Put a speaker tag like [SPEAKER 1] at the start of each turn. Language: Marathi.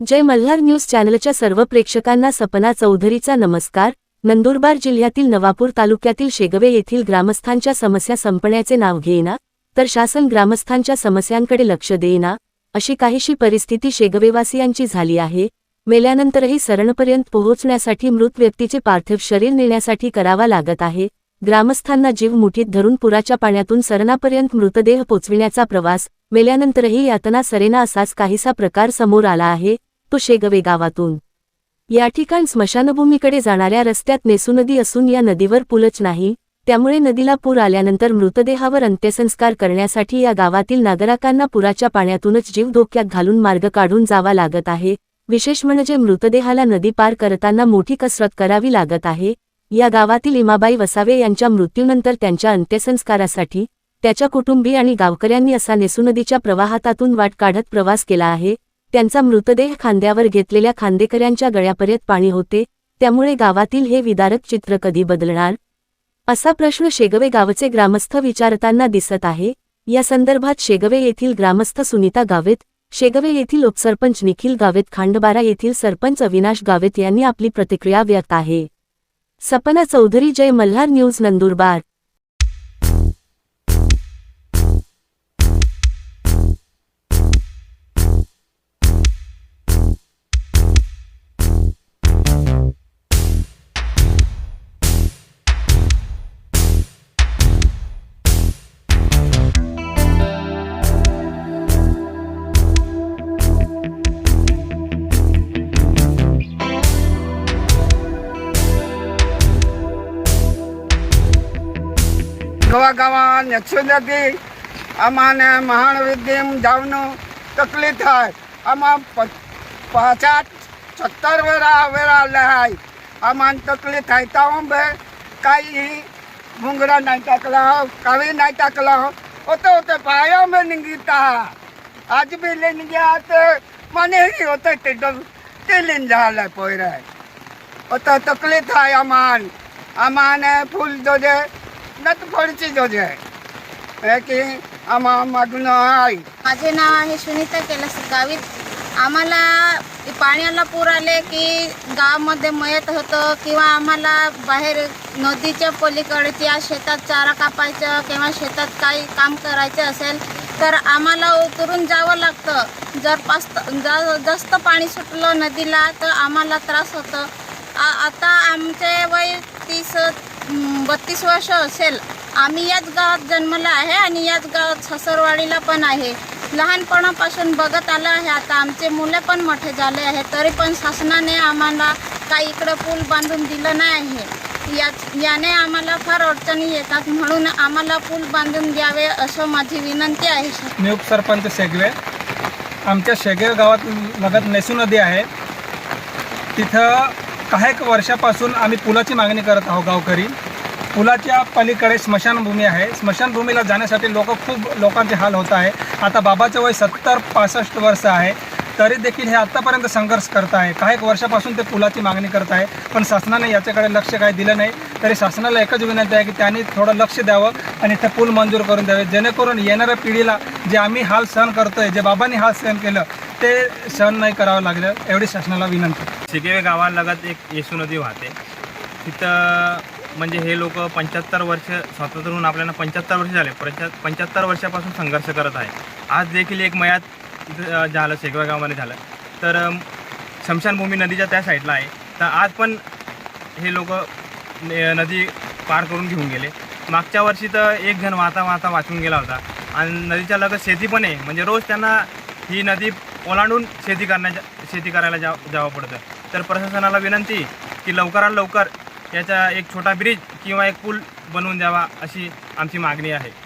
[SPEAKER 1] जय मल्हार न्यूज चॅनलच्या सर्व प्रेक्षकांना सपना चौधरीचा नमस्कार. नंदुरबार जिल्ह्यातील नवापूर तालुक्यातील शेगवे येथील ग्रामस्थांच्या समस्या संपण्याचे नाव घेईना तर शासन ग्रामस्थांच्या समस्यांकडे लक्ष देईना अशी काहीशी परिस्थिती शेगवेवासियांची झाली आहे. मेल्यानंतरही सरणपर्यंत पोहोचण्यासाठी मृत व्यक्तीचे पार्थिव शरीर नेण्यासाठी करावा लागत आहे. ग्रामस्थांना जीव मुठीत धरून पुराच्या पाण्यातून सरणापर्यंत मृतदेह पोचविण्याचा प्रवास मेल्यानंतरही यातना सरेना असाच काहीसा प्रकार समोर आला आहे. तो शेगवे गावातून. या ठिकाण स्मशानभूमीकडे जाणाऱ्या रस्त्यात नेसू नदी असून या नदीवर पुलच नाही त्यामुळे नदीला पूर आल्यानंतर मृतदेहावर अंत्यसंस्कार करण्यासाठी या गावातील नागरिकांना पुराच्या पाण्यातूनच जीव धोक्यात घालून मार्ग काढून जावा लागत आहे. विशेष म्हणजे मृतदेहाला नदी पार करताना मोठी कसरत करावी लागत आहे. या गावातील इमाबाई वसावे यांच्या मृत्यूनंतर त्यांच्या अंत्यसंस्कारासाठी त्याच्या कुटुंबी आणि गावकऱ्यांनी असा नेसू नदीच्या प्रवाहातातून वाट काढत प्रवास केला आहे. त्यांचा मृतदेह खांद्यावर घेतलेल्या खांदेकऱ्यांच्या गळ्यापर्यंत पाणी होते त्यामुळे गावातील हे विदारक चित्र कधी बदलणार? असा प्रश्न शेगवे गावचे ग्रामस्थ विचारताना दिसत आहे. या संदर्भात शेगवे येथील ग्रामस्थ सुनीता गावेत शेगवे येथील उपसरपंच निखिल गावेत खांडबारा येथील सरपंच अविनाश गावेत यांनी आपली प्रतिक्रिया व्यक्त आहे. सपना चौधरी जय मल्हार न्यूज नंदुरबार.
[SPEAKER 2] गावागावान यक्षोदती आम्हाला महाविद्यम जाऊन तकलीफ आहे आम्हा प पाचात सत्तर वेळा वेळा आले आहे आम्हाला तकलीफ आहे तेव्हा बे काही मुंगरा नाही टाकला काही नाही टाकला होते होते पाया में निघता आज बी लेन गया ते मने ही होते ते डब ते लेन झालं पोयराय होतं तकलीफ आहे आम्हाला आम्हाला फुल दोजे नत फळची दोजे की आम्हा मागणं आहे
[SPEAKER 3] माझे नाव आहे सुनीता कैलास गावित. आम्हाला पाण्याला पूर आले की गावामध्ये मयत होतं किंवा आम्हाला बाहेर नदीच्या पलीकडच्या शेतात चारा कापायचं किंवा शेतात काही काम करायचं असेल तर आम्हाला उतरून जावं लागतं. जर पास जर जास्त पाणी सुटलं नदीला तर आम्हाला त्रास होतं. आ आता आमचे वय तीस बत्तीस वर्ष असेल. आम्ही याच गावात जन्मला आहे आणि याच गावात ससरवाडीला पण आहे. लहानपणापासून बघत आलं आहे. आता आमचे मुलं पण मोठे झाले आहे. तरी पण शासनाने आम्हाला काही इकडं पूल बांधून दिलं नाही. आहे या याने आम्हाला फार अडचणी येतात. म्हणून आम्हाला पूल बांधून द्यावे असं माझी विनंती आहे.
[SPEAKER 4] मी उपसरपंच शेगवे. आमच्या शेगवे गावात लगत नेसू नदी आहे. तिथं काही एक वर्षापासून आम्ही पुलाची मागणी करत आहोत गावकरी. पुलाच्या पलीकडे स्मशानभूमी आहे. स्मशानभूमीला जाण्यासाठी लोक खूप लोकांचे हाल होत आहे. आता बाबाचं वय सत्तर पासष्ट वर्ष आहे. तरी देखील हे आत्तापर्यंत संघर्ष करत आहे. काही एक वर्षापासून ते पुलाची मागणी करत आहे. पण शासनाने याच्याकडे लक्ष काही दिलं नाही. तरी शासनाला एकच विनंती आहे की त्यांनी थोडं लक्ष द्यावं आणि इथे पूल मंजूर करून द्यावे. जेणेकरून येणाऱ्या पिढीला जे आम्ही हाल सहन करतोय जे बाबांनी हाल सहन केलं ते सहन नाही करावं लागलं एवढी शासनाला विनंती.
[SPEAKER 5] शिकेवे गावालगत एक येसू नदी वाहते. तिथं म्हणजे हे लोक पंच्याहत्तर वर्ष स्वातंत्र्य होऊन आपल्याला पंच्याहत्तर वर्ष झाले. पंच्या पंच्याहत्तर वर्षापासून संघर्ष करत आहे. आज देखील एक मयात इथं झालं शेगव्या गावामध्ये झालं. तर शमशानभूमी नदीच्या त्या साईडला आहे. तर आज पण हे लोक नदी पार करून घेऊन गेले. मागच्या वर्षी तर एक जण वाहता वाहता वाचून गेला होता. आणि नदीच्या लगत शेती पण आहे. म्हणजे रोज त्यांना ही नदी ओलांडून शेती करण्याच्या शेती करायला जा जावं पडतं. तर प्रशासनाला विनंती की लवकरात लवकर याचा एक छोटा ब्रिज किंवा एक पूल बनवून द्यावा अशी आमची मागणी आहे.